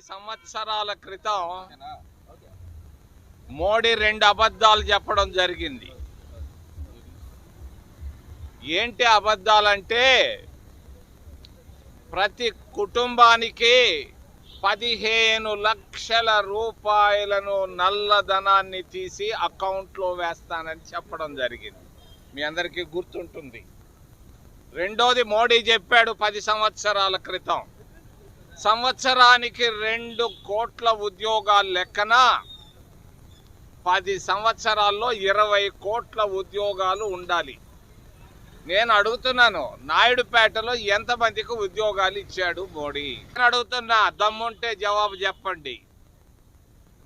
సంవత్సరాల క్రితం మోడీ రెండు అబద్ధాలు చెప్పడం జరిగింది. ఏంటి అబద్ధాలంటే ప్రతి కుటుంబానికి పదిహేను లక్షల రూపాయలను నల్లధనాన్ని తీసి అకౌంట్లో వేస్తానని చెప్పడం జరిగింది. మీ అందరికీ గుర్తుంటుంది. రెండోది మోడీ చెప్పాడు పది సంవత్సరాల క్రితం. సంవత్సరానికి రెండు కోట్ల ఉద్యోగాలు లెక్కన పది సంవత్సరాల్లో ఇరవై కోట్ల ఉద్యోగాలు ఉండాలి. నేను అడుగుతున్నాను నాయుడుపేటలో ఎంతమందికి ఉద్యోగాలు ఇచ్చాడు మోడీ? నేను అడుగుతున్నా దమ్ముంటే జవాబు చెప్పండి.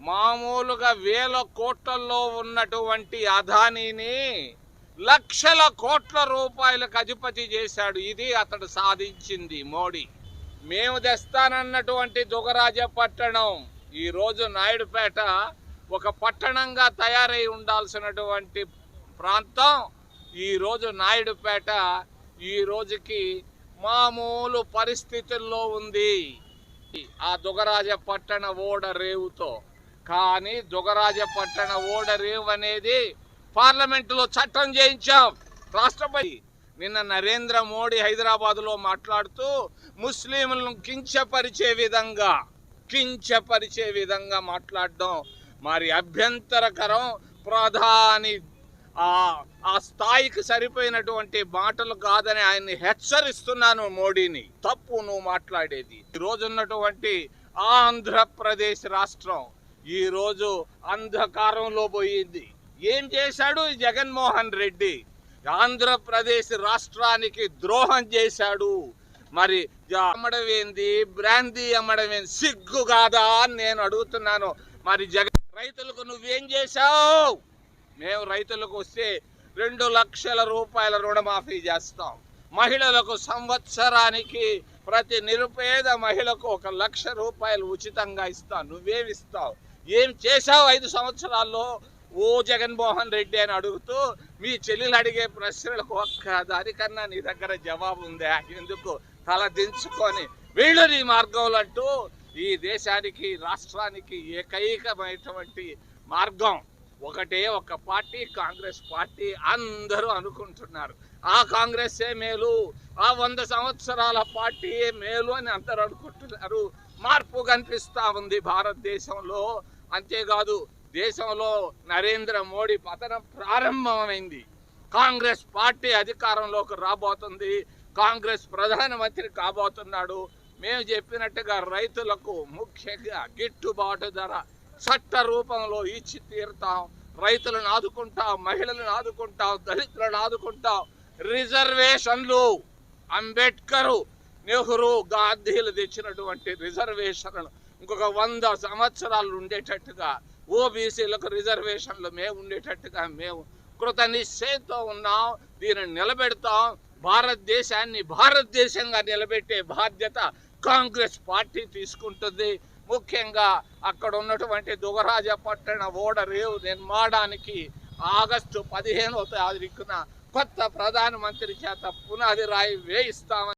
మామూలుగా వేల కోట్లలో ఉన్నటువంటి అదానీని లక్షల కోట్ల రూపాయలకు అధిపతి చేశాడు. ఇది అతడు సాధించింది మోడీ. మేము తెస్తానన్నటువంటి దుగరాజ పట్టణం. ఈరోజు నాయుడుపేట ఒక పట్టణంగా తయారై ఉండాల్సినటువంటి ప్రాంతం ఈరోజు నాయుడుపేట. ఈ రోజుకి మామూలు పరిస్థితుల్లో ఉంది. ఆ దుగరాజ పట్టణ ఓడ రేవుతో. కానీ దుగరాజ పట్టణ ఓడ రేవు అనేది పార్లమెంటులో చట్టం చేయించాం. రాష్ట్రపతి నిన్న నరేంద్ర మోడీ హైదరాబాదులో మాట్లాడుతూ ముస్లింలను కించపరిచే విధంగా కించపరిచే విధంగా మాట్లాడడం మరి అభ్యంతరకరం. ప్రధాని ఆ ఆ స్థాయికి సరిపోయినటువంటి మాటలు కాదని ఆయన్ని హెచ్చరిస్తున్నాను మోడీని. తప్పు నువ్వు మాట్లాడేది. ఈ ఉన్నటువంటి ఆంధ్రప్రదేశ్ రాష్ట్రం ఈరోజు అంధకారంలో పోయింది. ఏం చేశాడు జగన్మోహన్ రెడ్డి? ఆంధ్రప్రదేశ్ రాష్ట్రానికి ద్రోహం చేశాడు. మరి అమ్మడమేంది? బ్రాందీ అమ్మడమేంది సిగ్గు కాదా అని నేను అడుగుతున్నాను. మరి జగన్ రైతులకు నువ్వేం చేశావు? మేము రైతులకు వస్తే రెండు లక్షల రూపాయల రుణమాఫీ చేస్తాం. మహిళలకు సంవత్సరానికి ప్రతి నిరుపేద మహిళకు ఒక లక్ష రూపాయలు ఉచితంగా ఇస్తాం. నువ్వేమిస్తావు ఏం చేశావు ఐదు సంవత్సరాల్లో? ఓ జగన్మోహన్ రెడ్డి అని అడుగుతూ మీ చెల్లెలు అడిగే ప్రశ్నలకు ఒక్క దానికన్నా నీ దగ్గర జవాబు ఉందా? ఎందుకు? తల దించుకొని వీళ్ళు నీ మార్గంలో అంటూ ఈ దేశానికి రాష్ట్రానికి ఏకైకమైనటువంటి మార్గం ఒకటే ఒక పార్టీ కాంగ్రెస్ పార్టీ అందరూ అనుకుంటున్నారు. ఆ కాంగ్రెస్సే మేలు ఆ వంద సంవత్సరాల పార్టీయే మేలు అని అందరూ అనుకుంటున్నారు. మార్పు కనిపిస్తా ఉంది భారతదేశంలో. అంతేకాదు దేశంలో నరేంద్ర మోడీ పతనం ప్రారంభమైంది. కాంగ్రెస్ పార్టీ అధికారంలోకి రాబోతుంది. కాంగ్రెస్ ప్రధానమంత్రి కాబోతున్నాడు. మేము చెప్పినట్టుగా రైతులకు ముఖ్యంగా గిట్టుబాటు ధర చట్ట రూపంలో ఇచ్చి తీరుతాం. రైతులను ఆదుకుంటాం మహిళలను ఆదుకుంటాం దళితులను ఆదుకుంటాం. రిజర్వేషన్లు అంబేద్కర్ నెహ్రూ గాంధీలు తెచ్చినటువంటి రిజర్వేషన్లు ఇంకొక వంద సంవత్సరాలు ఉండేటట్టుగా ఓబీసీలకు రిజర్వేషన్లు మేము ఉండేటట్టుగా మేము కృత నిశ్చయంతో ఉన్నాం. దీనిని నిలబెడతాం. భారతదేశాన్ని భారతదేశంగా నిలబెట్టే బాధ్యత కాంగ్రెస్ పార్టీ తీసుకుంటుంది. ముఖ్యంగా అక్కడ ఉన్నటువంటి దుగరాజ పట్టణ ఓడ రేవు నిర్మాణానికి ఆగస్టు పదిహేనవ తారీఖున కొత్త ప్రధానమంత్రి చేత పునాది రాయి వేయిస్తామని